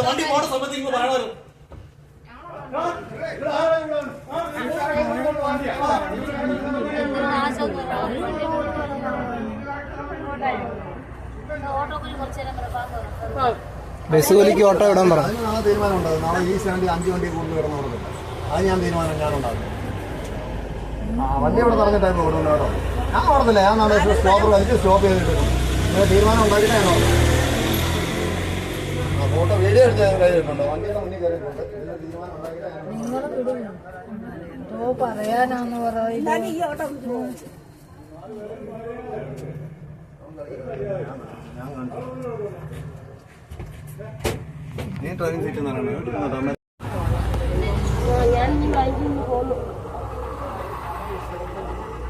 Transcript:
വണ്ടി ബസ് കൂലിക്ക് ഓട്ടോ ഇടാൻ പറഞ്ഞു നാളെ തീരുമാനം ഉണ്ടാകും. നാളെ ഈ സ്റ്റാൻഡിൽ അഞ്ച് വണ്ടി കൂടുതൽ അത് ഞാൻ തീരുമാനം ആ വണ്ടി ഇവിടെ പറഞ്ഞിട്ടായിരുന്നു ഓടുന്നു കേട്ടോ. ഞാൻ ഓടുന്നില്ല ഞാൻ നാളെ സ്റ്റോപ്പ് വലിച്ച് സ്റ്റോപ്പ് ചെയ്തിട്ട് നിങ്ങൾ തീരുമാനം ഉണ്ടാക്കിയിട്ട് ഞാൻ ആ ഫോട്ടോ വീഡിയോ എടുത്ത് ഞാൻ കയ്യിലിട്ടുണ്ട് വണ്ടിയുടെ മുന്നിൽ കയറിയിട്ടുണ്ട്. തീരുമാനം ഉണ്ടാക്കിയിട്ട് പറയാനാന്ന് പറയുന്നത് ഞാൻ കണ്ടു. നീ ഡ്രൈവിംഗ് സീറ്റിൽ നിന്നാണ് ഞാൻ